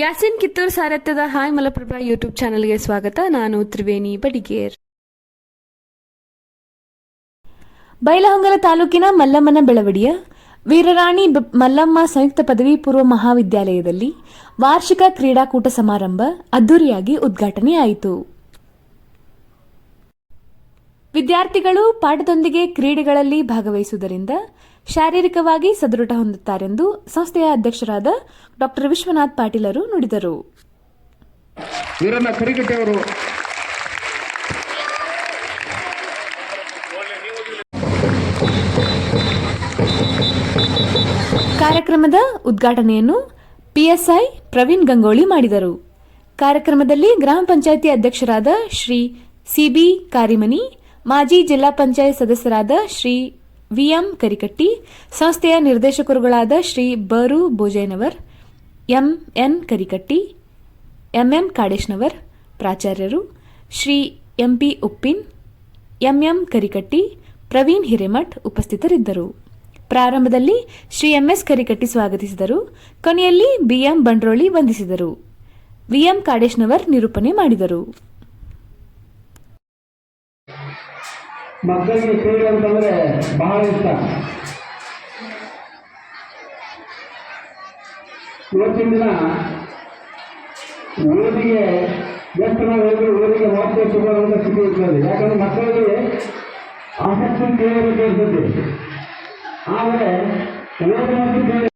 ಯಾಸಿನ್ ಕಿತ್ತೂರ್ ಸಾರಥ್ಯದ hi Malaprabha YouTube ಚಾನೆಲ್ಗೆ ಸ್ವಾಗತ. ನಾನು ತ್ರಿವೇಣಿ ಬಡಿಗೇರ್ ಬೈಲಹೊಂಗಲ ತಾಲೂಕಿನ ಮಲ್ಲಮ್ಮನ ಬೆಳವಡಿಯ ವೀರರಾಣಿ ಮಲ್ಲಮ್ಮ ಸಂಯುಕ್ತ ಪದವಿ ಪೂರ್ವ ಮಹಾವಿದ್ಯಾಲಯದಲ್ಲಿ ವಾರ್ಷಿಕ ಕ್ರೀಡಾಕೂಟ ಸಮಾರಂಭ ಅದ್ದೂರಿಯಾಗಿ ಉದ್ಘಾಟನೆಯಾಯಿತು. ವಿದ್ಯಾರ್ಥಿಗಳು ಪಾಠದೊಂದಿಗೆ ಕ್ರೀಡೆಗಳಲ್ಲಿ ಭಾಗವಹಿಸುವುದರಿಂದ ಶಾರೀರಿಕವಾಗಿ ಸದೃಢ ಹೊಂದುತ್ತಾರೆಂದು ಸಂಸ್ಥೆಯ ಅಧ್ಯಕ್ಷರಾದ ಡಾಕ್ಟರ್ ವಿಶ್ವನಾಥ್ ಪಾಟೀಲರು ನುಡಿದರು. ಕಾರ್ಯಕ್ರಮದ ಉದ್ಘಾಟನೆಯನ್ನು ಪಿಎಸ್ಐ ಪ್ರವೀಣ್ ಗಂಗೋಳಿ ಮಾಡಿದರು. ಕಾರ್ಯಕ್ರಮದಲ್ಲಿ ಗ್ರಾಮ ಪಂಚಾಯಿತಿ ಅಧ್ಯಕ್ಷರಾದ ಶ್ರೀ ಸಿಬಿ ಕಾರಿಮನಿ ಮಾಜಿ ಜಿಲ್ಲಾ ಪಂಚಾಯತ್ ಸದಸ್ಯರಾದ ಶ್ರೀ ವಿಎಂ ಕರಿಕಟ್ಟಿ, ಸಂಸ್ಥೆಯ ನಿರ್ದೇಶಕರುಗಳಾದ ಶ್ರೀ ಬರು M MN Karikatti MM Kadeshnavar ಪ್ರಾಚಾರ್ಯರು, ಶ್ರೀ ಎಂಪಿ ಉಪ್ಪಿನ್ ಎಂಎಂ ಕರಿಕಟ್ಟಿ, ಪ್ರವೀಣ್ ಹಿರೇಮಠ್ ಉಪಸ್ಥಿತರಿದ್ದರು. ಪ್ರಾರಂಭದಲ್ಲಿ ಶ್ರೀ ಎಂಎಸ್ ಕರಿಕಟ್ಟಿ ಸ್ವಾಗತಿಸಿದರು. ಕೊನೆಯಲ್ಲಿ ಬಿಎಂ ಬಂಡ್ರೋಳಿ ವಂದಿಸಿದರು. ವಿಎಂ ಕಾಡೇಶ್ನವರ್ ನಿರೂಪಣೆ ಮಾಡಿದರು. ಮಕ್ಕಳಿಗೆ ಕ್ರೀಡೆ ಅಂತಂದ್ರೆ ಬಹಳ ಇಷ್ಟ. ಇವತ್ತಿನ ದಿನ ಓದಿಗೆ ಎಷ್ಟು ನಾವು ಹೇಳಿದ್ರು ಓದಿಗೆ ಮಹತ್ವ ಸಿಗುವಂತ ಸ್ಥಿತಿ ಇರ್ತದೆ ಯಾಕಂದ್ರೆ ಮಕ್ಕಳಿಗೆ ಆಸಕ್ತಿ ಕೇಳಬೇಕು ಇರ್ತದೆ. ಆದರೆ ಓದಿನ ಕ್ರೀಡೆ